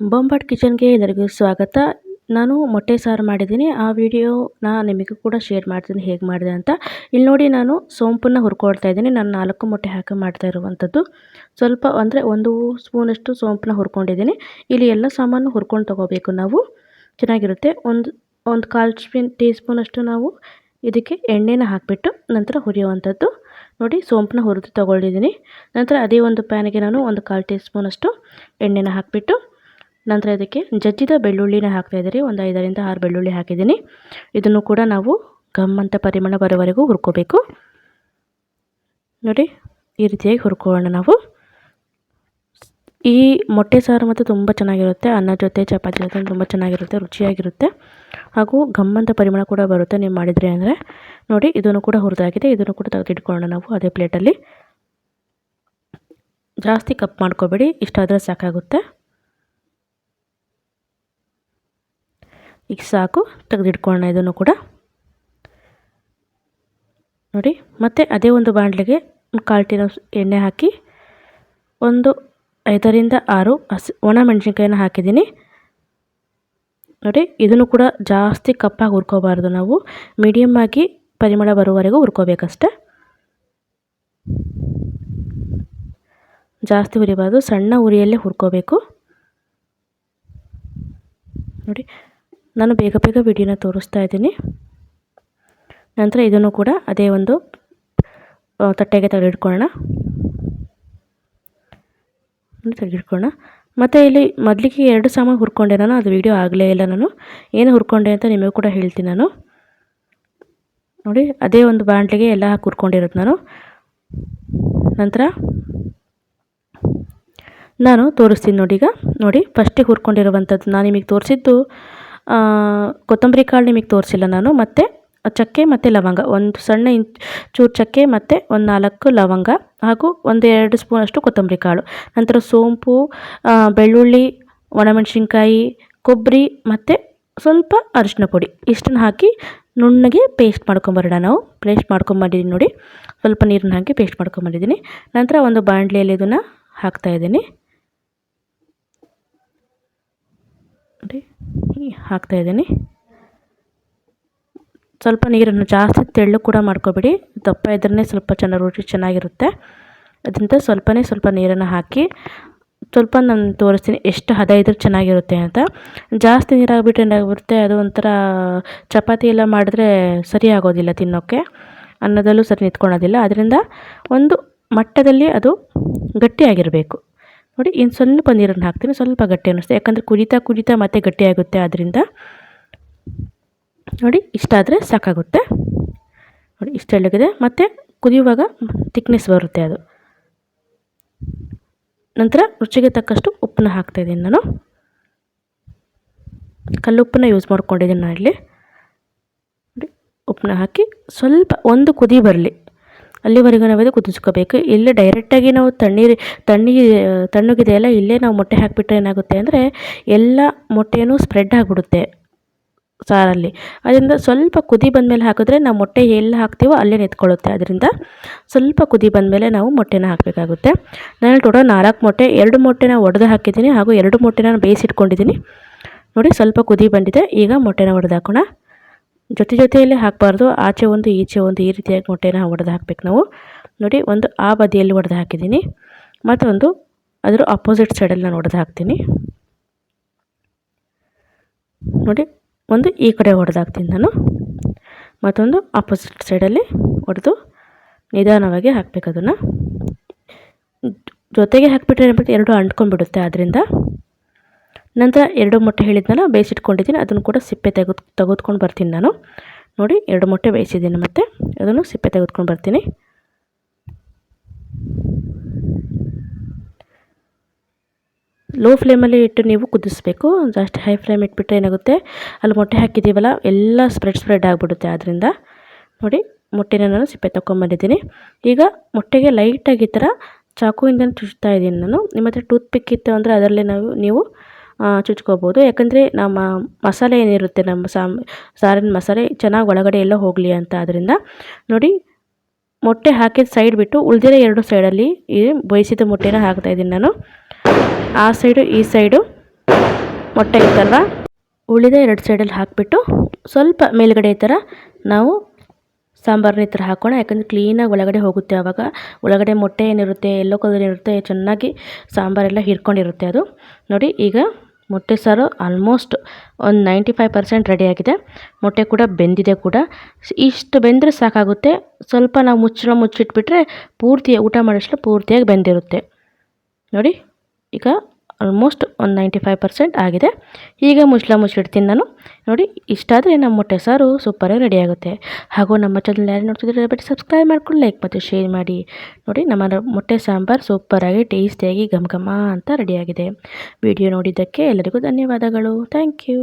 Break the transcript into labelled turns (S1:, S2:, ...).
S1: ಬೊಂಬಾಟ್ ಕಿಚನ್ಗೆ ಎಲ್ಲರಿಗೂ ಸ್ವಾಗತ. ನಾನು ಮೊಟ್ಟೆ ಸಾರು ಮಾಡಿದ್ದೀನಿ. ಆ ವಿಡಿಯೋನ ನಿಮಗೂ ಕೂಡ ಶೇರ್ ಮಾಡ್ತೀನಿ ಹೇಗೆ ಮಾಡಿದೆ ಅಂತ. ಇಲ್ಲಿ ನೋಡಿ ನಾನು ಸೋಂಪನ್ನು ಹುರ್ಕೊಳ್ತಾ ಇದ್ದೀನಿ. ನಾನು ನಾಲ್ಕು ಮೊಟ್ಟೆ ಹಾಕಿ ಮಾಡ್ತಾ ಇರುವಂಥದ್ದು. ಸ್ವಲ್ಪ ಅಂದರೆ ಒಂದು ಸ್ಪೂನಷ್ಟು ಸೋಂಪನ್ನ ಹುರ್ಕೊಂಡಿದ್ದೀನಿ. ಇಲ್ಲಿ ಎಲ್ಲ ಸಾಮಾನು ಹುರ್ಕೊಂಡು ತೊಗೋಬೇಕು ನಾವು. ಚೆನ್ನಾಗಿರುತ್ತೆ. ಒಂದು ಒಂದು ಕಾಲು ಸ್ಪೂನ್ ಟೀ ಸ್ಪೂನಷ್ಟು ನಾವು ಇದಕ್ಕೆ ಎಣ್ಣೆನ ಹಾಕಿಬಿಟ್ಟು ನಂತರ ಹುರಿಯುವಂಥದ್ದು. ನೋಡಿ, ಸೋಂಪನ್ನ ಹುರಿದು ತೊಗೊಂಡಿದ್ದೀನಿ ನಂತರ ಅದೇ ಒಂದು ಪ್ಯಾನಿಗೆ ನಾನು ಒಂದು ಕಾಲು ಟೀ ಸ್ಪೂನಷ್ಟು ಎಣ್ಣೆನ ಹಾಕಿಬಿಟ್ಟು ನಂತರ ಇದಕ್ಕೆ ಜಜ್ಜಿದ ಬೆಳ್ಳುಳ್ಳಿನ ಹಾಕ್ತಾಯಿದ್ದೀರಿ ಒಂದು ಐದರಿಂದ ಆರು ಬೆಳ್ಳುಳ್ಳಿ ಹಾಕಿದ್ದೀನಿ. ಇದನ್ನು ಕೂಡ ನಾವು ಗಮ್ ಅಂತ ಪರಿಮಳ ಬರೋವರೆಗೂ ಹುರ್ಕೋಬೇಕು. ನೋಡಿ, ಈ ರೀತಿಯಾಗಿ ಹುರ್ಕೊಳ್ಳೋಣ ನಾವು. ಈ ಮೊಟ್ಟೆ ಸಾರು ಮತ್ತು ತುಂಬ ಚೆನ್ನಾಗಿರುತ್ತೆ. ಅನ್ನ ಜೊತೆ, ಚಪಾತಿ ಜೊತೆ ತುಂಬ ಚೆನ್ನಾಗಿರುತ್ತೆ, ರುಚಿಯಾಗಿರುತ್ತೆ. ಹಾಗೂ ಗಮ್ಮಂತ ಪರಿಮಳ ಕೂಡ ಬರುತ್ತೆ ನೀವು ಮಾಡಿದರೆ ಅಂದರೆ. ನೋಡಿ, ಇದನ್ನು ಕೂಡ ಹುರಿದಾಗಿದೆ. ಇದನ್ನು ಕೂಡ ತೆಗೆದಿಟ್ಕೊಳ್ಳೋಣ ನಾವು ಅದೇ ಪ್ಲೇಟಲ್ಲಿ ಜಾಸ್ತಿ ಕಪ್ ಮಾಡ್ಕೋಬೇಡಿ. ಇಷ್ಟಾದರೆ ಸಾಕಾಗುತ್ತೆ. ಈಗ ಸಾಕು, ತೆಗೆದಿಟ್ಕೊಳ್ಳೋಣ ಇದನ್ನು ಕೂಡ. ನೋಡಿ, ಮತ್ತೆ ಅದೇ ಒಂದು ಬಾಂಡ್ಲಿಗೆ ಕಾಲು ಎಣ್ಣೆ ಹಾಕಿ, ಒಂದು ಐದರಿಂದ ಆರು ಹಸಿ, ಒಣ ಮೆಣಸಿನ್ಕಾಯಿನ ಹಾಕಿದ್ದೀನಿ. ನೋಡಿ, ಇದನ್ನು ಕೂಡ ಜಾಸ್ತಿ ಕಪ್ಪಾಗಿ ಹುರ್ಕೋಬಾರ್ದು ನಾವು. ಮೀಡಿಯಮ್ ಆಗಿ ಪರಿಮಳ ಬರುವವರೆಗೂ ಹುರ್ಕೋಬೇಕಷ್ಟೆ. ಜಾಸ್ತಿ ಹುರಿಬಾರ್ದು, ಸಣ್ಣ ಉರಿಯಲ್ಲೇ ಹುರ್ಕೋಬೇಕು. ನೋಡಿ ನಾನು ಬೇಗ ಬೇಗ ವಿಡಿಯೋನ ತೋರಿಸ್ತಾ ಇದ್ದೀನಿ. ನಂತರ ಇದನ್ನು ಕೂಡ ಅದೇ ಒಂದು ತಟ್ಟೆಗೆ ತೆಗೆದಿಟ್ಕೊಳ್ಳೋಣ ತೆಗೆದಿಟ್ಕೊಳ್ಳೋಣ ಮತ್ತು ಇಲ್ಲಿ ಮೊದಲಿಗೆ ಎರಡು ಸಾಮಾನು ಹುರ್ಕೊಂಡೆ ನಾನು, ಅದು ವೀಡಿಯೋ ಆಗಲೇ ಇಲ್ಲ ನಾನು. ಏನು ಹುರ್ಕೊಂಡೆ ಅಂತ ನಿಮಗೂ ಕೂಡ ಹೇಳ್ತೀನಿ ನಾನು. ನೋಡಿ, ಅದೇ ಒಂದು ಬಾಂಡ್ಲಿಗೆ ಎಲ್ಲ ಹಾಕಿ ಹುರ್ಕೊಂಡಿರೋದು ನಾನು. ನಂತರ ನಾನು ತೋರಿಸ್ತೀನಿ ನೋಡಿ ಈಗ. ನೋಡಿ ಫಸ್ಟಿಗೆ ಹುರ್ಕೊಂಡಿರುವಂಥದ್ದು ನಾನು ನಿಮಗೆ ತೋರಿಸಿದ್ದು ಕೊತ್ತಂಬರಿ ಕಾಳು ನಿಮಗೆ ತೋರಿಸಿಲ್ಲ ನಾನು, ಮತ್ತು ಚಕ್ಕೆ ಮತ್ತು ಲವಂಗ. ಒಂದು ಸಣ್ಣ ಇಂಚ್, ಚೂರು ಚಕ್ಕೆ ಮತ್ತು ಒಂದು ನಾಲ್ಕು ಲವಂಗ ಹಾಗೂ ಒಂದು ಎರಡು ಸ್ಪೂನಷ್ಟು ಕೊತ್ತಂಬರಿ ಕಾಳು. ನಂತರ ಸೋಂಪು ಬೆಳ್ಳುಳ್ಳಿ, ಒಣಮೆಣಸಿನ್ಕಾಯಿ ಕೊಬ್ಬರಿ ಮತ್ತು ಸ್ವಲ್ಪ ಅರಿಶಿನ ಪುಡಿ. ಇಷ್ಟನ್ನು ಹಾಕಿ ನುಣ್ಣಗೆ ಪೇಸ್ಟ್ ಮಾಡ್ಕೊಂಬರೋಣ ನಾವು. ಪೇಸ್ಟ್ ಮಾಡ್ಕೊಂಬಂದಿದ್ದೀನಿ ನೋಡಿ. ಸ್ವಲ್ಪ ನೀರನ್ನ ಹಾಕಿ ಪೇಸ್ಟ್ ಮಾಡ್ಕೊಂಬಂದಿದ್ದೀನಿ ನಂತರ ಒಂದು ಬಾಣಲೆಯಲ್ಲಿ ಇದನ್ನು ಹಾಕ್ತಾಯಿದ್ದೀನಿ ನೋಡಿ ಹಾಕ್ತಾಯಿದ್ದೀನಿ ಸ್ವಲ್ಪ ನೀರನ್ನು ಜಾಸ್ತಿ ತೆಳ್ಳು ಕೂಡ ಮಾಡ್ಕೊಬೇಡಿ. ದಪ್ಪ ಇದ್ರೇ ಸ್ವಲ್ಪ ಚೆನ್ನಾಗಿ ರುಚಿ ಚೆನ್ನಾಗಿರುತ್ತೆ. ಅದರಿಂದ ಸ್ವಲ್ಪನೇ ಸ್ವಲ್ಪ ನೀರನ್ನು ಹಾಕಿ, ಸ್ವಲ್ಪ ನಾನು ತೋರಿಸ್ತೀನಿ ಎಷ್ಟು ಹದ ಇದ್ರೆ ಚೆನ್ನಾಗಿರುತ್ತೆ ಅಂತ. ಜಾಸ್ತಿ ನೀರಾಗ್ಬಿಟ್ರೆ ಏನಾಗ್ಬಿಡುತ್ತೆ, ಅದು ಒಂಥರ ಚಪಾತಿ ಎಲ್ಲ ಮಾಡಿದ್ರೆ ಸರಿ ಆಗೋದಿಲ್ಲ ತಿನ್ನೋಕ್ಕೆ. ಅನ್ನದಲ್ಲೂ ಸರಿ ನಿಂತ್ಕೊಳ್ಳೋದಿಲ್ಲ. ಅದರಿಂದ ಒಂದು ಮಟ್ಟದಲ್ಲಿ ಅದು ಗಟ್ಟಿಯಾಗಿರಬೇಕು. ನೋಡಿ, ಇನ್ನು ಸ್ವಲ್ಪ ನೀರನ್ನು ಹಾಕ್ತೀನಿ. ಸ್ವಲ್ಪ ಗಟ್ಟಿ ಅನ್ನಿಸ್ತೆ. ಯಾಕಂದರೆ ಕುದಿತಾ ಕುದಿತಾ ಮತ್ತೆ ಗಟ್ಟಿಯಾಗುತ್ತೆ ಆದ್ದರಿಂದ ನೋಡಿ ಇಷ್ಟಾದರೆ ಸಾಕಾಗುತ್ತೆ. ನೋಡಿ ಇಷ್ಟೆಲ್ಲಗಿದೆ ಮತ್ತು ಕುದಿಯುವಾಗ ತಿಕ್ನೆಸ್ ಬರುತ್ತೆ ಅದು. ನಂತರ ರುಚಿಗೆ ತಕ್ಕಷ್ಟು ಉಪ್ಪನ್ನ ಹಾಕ್ತಾಯಿದ್ದೀನಿ ನಾನು. ಕಲ್ಲುಪ್ಪನ್ನ ಯೂಸ್ ಮಾಡ್ಕೊಂಡಿದ್ದೀನಿ ನಾನು ಇಲ್ಲಿ ಉಪ್ಪನ್ನ ಹಾಕಿ ಸ್ವಲ್ಪ ಒಂದು ಕುದಿ ಬರಲಿ. ಅಲ್ಲಿವರೆಗೂ ನಾವಿದು ಕುದಿಸ್ಕೋಬೇಕು. ಇಲ್ಲೇ ಡೈರೆಕ್ಟಾಗಿ ನಾವು ತಣ್ಣೀರು ತಣ್ಣೀರು ತಣ್ಣಗಿದೆಯಲ್ಲ ಇಲ್ಲೇ ನಾವು ಮೊಟ್ಟೆ ಹಾಕಿಬಿಟ್ರೆ ಏನಾಗುತ್ತೆ ಅಂದರೆ ಎಲ್ಲ ಮೊಟ್ಟೆಯೂ ಸ್ಪ್ರೆಡ್ ಆಗಿಬಿಡುತ್ತೆ ಸಾರಲ್ಲಿ. ಅದರಿಂದ ಸ್ವಲ್ಪ ಕುದಿ ಬಂದಮೇಲೆ ಹಾಕಿದ್ರೆ ನಾವು ಮೊಟ್ಟೆ ಎಲ್ಲಿ ಹಾಕ್ತೀವೋ ಅಲ್ಲೇ ನಿಂತ್ಕೊಳ್ಳುತ್ತೆ. ಅದರಿಂದ ಸ್ವಲ್ಪ ಕುದಿ ಬಂದಮೇಲೆ ನಾವು ಮೊಟ್ಟೆನ ಹಾಕಬೇಕಾಗುತ್ತೆ. ನಾನು ಟೋಟಲ್ ನಾಲ್ಕು ಮೊಟ್ಟೆ, ಎರಡು ಮೊಟ್ಟೆನ ಒಡೆದು ಹಾಕಿದ್ದೀನಿ ಹಾಗೂ ಎರಡು ಮೊಟ್ಟೆನ ಬೇಯಿಸಿಟ್ಕೊಂಡಿದ್ದೀನಿ. ನೋಡಿ ಸ್ವಲ್ಪ ಕುದಿ ಬಂದಿದೆ, ಈಗ ಮೊಟ್ಟೆನ ಒಡೆದು ಹಾಕೋಣ ಜೊತೆ ಜೊತೆಯಲ್ಲಿ ಹಾಕಬಾರ್ದು. ಆಚೆ ಒಂದು, ಈಚೆ ಒಂದು ಈ ರೀತಿಯಾಗಿ ಮೊಟ್ಟೆನ ಒಡೆದು ಹಾಕ್ಬೇಕು ನಾವು. ನೋಡಿ, ಒಂದು ಆ ಬದಿಯಲ್ಲಿ ಒಡೆದು ಹಾಕಿದ್ದೀನಿ. ಮತ್ತೊಂದು ಅದರ ಅಪೋಸಿಟ್ ಸೈಡಲ್ಲಿ ನಾನು ಒಡೆದು ಹಾಕ್ತೀನಿ. ನೋಡಿ, ಒಂದು ಈ ಕಡೆ ಒಡೆದು ಹಾಕ್ತೀನಿ ನಾನು. ಮತ್ತೊಂದು ಅಪೋಸಿಟ್ ಸೈಡಲ್ಲಿ ಒಡೆದು ನಿಧಾನವಾಗಿ ಹಾಕಬೇಕು ಅದನ್ನು. ಜೊತೆಗೆ ಹಾಕಿಬಿಟ್ರೆ ಏನ್ಬಿಟ್ಟು ಎರಡು ಅಂಟ್ಕೊಂಡ್ಬಿಡುತ್ತೆ. ಅದರಿಂದ ನಂತರ ಎರಡು ಮೊಟ್ಟೆ ಹೇಳಿದ್ನಲ್ಲ, ಬೇಯಿಸಿಟ್ಕೊಂಡಿದ್ದೀನಿ. ಅದನ್ನು ಕೂಡ ಸಿಪ್ಪೆ ತೆಗೆದು, ತೆಗೆದುಕೊಂಡು ಬರ್ತೀನಿ ನಾನು. ನೋಡಿ, ಎರಡು ಮೊಟ್ಟೆ ಬೇಯಿಸಿದ್ದೀನಿ ಮತ್ತು. ಅದನ್ನು ಸಿಪ್ಪೆ ತೆಗೆದುಕೊಂಡು ಬರ್ತೀನಿ. ಲೋ ಫ್ಲೇಮಲ್ಲಿ ಇಟ್ಟು ನೀವು ಕುದಿಸ್ಬೇಕು. ಜಾಸ್ತಿ ಹೈ ಫ್ಲೇಮ್ ಇಟ್ಬಿಟ್ರೆ ಏನಾಗುತ್ತೆ? ಅಲ್ಲಿ ಮೊಟ್ಟೆ ಹಾಕಿದ್ದೀವಲ್ಲ, ಎಲ್ಲ ಸ್ಪ್ರೆಡ್ ಸ್ಪ್ರೆಡ್ ಆಗಿಬಿಡುತ್ತೆ ಆದ್ದರಿಂದ ನೋಡಿ, ಮೊಟ್ಟೆನ ನಾನು ಸಿಪ್ಪೆ ತೊಗೊಂಬಂದಿದ್ದೀನಿ ಈಗ ಮೊಟ್ಟೆಗೆ ಲೈಟಾಗಿ ಈ ಥರ ಚಾಕುವಿಂದ ಚುಚ್ತಾ ಇದ್ದೀನಿ ನಾನು. ನಿಮ್ಮ ಹತ್ರ ಟೂತ್ ಪಿಕ್ ಇತ್ತು ಅಂದರೆ ಅದರಲ್ಲಿ ನಾವು, ನೀವು ಚುಚ್ಕೋಬೋದು. ಯಾಕಂದರೆ ನಮ್ಮ ಮಸಾಲೆ ಏನಿರುತ್ತೆ, ನಮ್ಮ ಸಾಮ್, ಸಾರಿನ ಮಸಾಲೆ ಚೆನ್ನಾಗಿ ಒಳಗಡೆ ಎಲ್ಲ ಹೋಗಲಿ ಅಂತ ಆದ್ದರಿಂದ ನೋಡಿ, ಮೊಟ್ಟೆ ಹಾಕಿದ ಸೈಡ್ ಬಿಟ್ಟು ಉಳಿದಿರೋ ಎರಡು ಸೈಡಲ್ಲಿ ಈ ಬೇಯಿಸಿದ ಮೊಟ್ಟೆನ ಹಾಕ್ತಾಯಿದ್ದೀನಿ ನಾನು. ಆ ಸೈಡು ಈ ಸೈಡು ಮೊಟ್ಟೆ ಇತ್ತಲ್ವ? ಉಳಿದ ಎರಡು ಸೈಡಲ್ಲಿ ಹಾಕಿಬಿಟ್ಟು ಸ್ವಲ್ಪ ಮೇಲುಗಡೆ ಈ ಥರ ನಾವು ಸಾಂಬಾರನ್ನ ಈ ಥರ ಹಾಕೋಣ. ಯಾಕಂದರೆ ಕ್ಲೀನಾಗಿ ಒಳಗಡೆ ಹೋಗುತ್ತೆ ಆವಾಗ ಒಳಗಡೆ ಮೊಟ್ಟೆ ಏನಿರುತ್ತೆ, ಎಲ್ಲೋ ಕಲರ್ ಏನಿರುತ್ತೆ, ಚೆನ್ನಾಗಿ ಸಾಂಬಾರೆಲ್ಲ ಹಿಡ್ಕೊಂಡಿರುತ್ತೆ ಅದು. ನೋಡಿ, ಈಗ ಮೊಟ್ಟೆ ಸಾರು ಆಲ್ಮೋಸ್ಟ್ ಒಂದು ನೈಂಟಿ ಫೈವ್ ಪರ್ಸೆಂಟ್ ರೆಡಿಯಾಗಿದೆ ಮೊಟ್ಟೆ ಕೂಡ ಬೆಂದಿದೆ ಕೂಡ. ಇಷ್ಟು ಬೆಂದರೆ ಸಾಕಾಗುತ್ತೆ. ಸ್ವಲ್ಪ ನಾವು ಮುಚ್ಚಳ ಮುಚ್ಚಿಟ್ಬಿಟ್ರೆ ಪೂರ್ತಿ ಊಟ ಮಾಡೋಷ್ಟು ಪೂರ್ತಿಯಾಗಿ ಬೆಂದಿರುತ್ತೆ. ನೋಡಿ, ಈಗ ಆಲ್ಮೋಸ್ಟ್ ಒಂದು ನೈಂಟಿ ಫೈವ್ ಪರ್ಸೆಂಟ್ ಆಗಿದೆ. ಈಗ ಮುಚ್ಚಳ ಮುಚ್ಚಿಡ್ತೀನಿ ನಾನು. ನೋಡಿ ಇಷ್ಟಾದರೆ ನಮ್ಮ ಮೊಟ್ಟೆ ಸಾರು ಸೂಪರಾಗಿ ರೆಡಿ ಆಗುತ್ತೆ. ಹಾಗೂ ನಮ್ಮ ಚಾನಲ್ ಯಾರು ನೋಡ್ತಿದ್ರೆ ಬಟ್ ಸಬ್ಸ್ಕ್ರೈಬ್ ಮಾಡ್ಕೊಂಡು ಲೈಕ್ ಮತ್ತು ಶೇರ್ ಮಾಡಿ. ನೋಡಿ, ನಮ್ಮ ಮೊಟ್ಟೆ ಸಾಂಬಾರು ಸೂಪರಾಗಿ ಟೇಸ್ಟಿಯಾಗಿ ಘಮ ಘಮ ಅಂತ ರೆಡಿಯಾಗಿದೆ ವಿಡಿಯೋ ನೋಡಿದ್ದಕ್ಕೆ ಎಲ್ಲರಿಗೂ ಧನ್ಯವಾದಗಳು. Thank you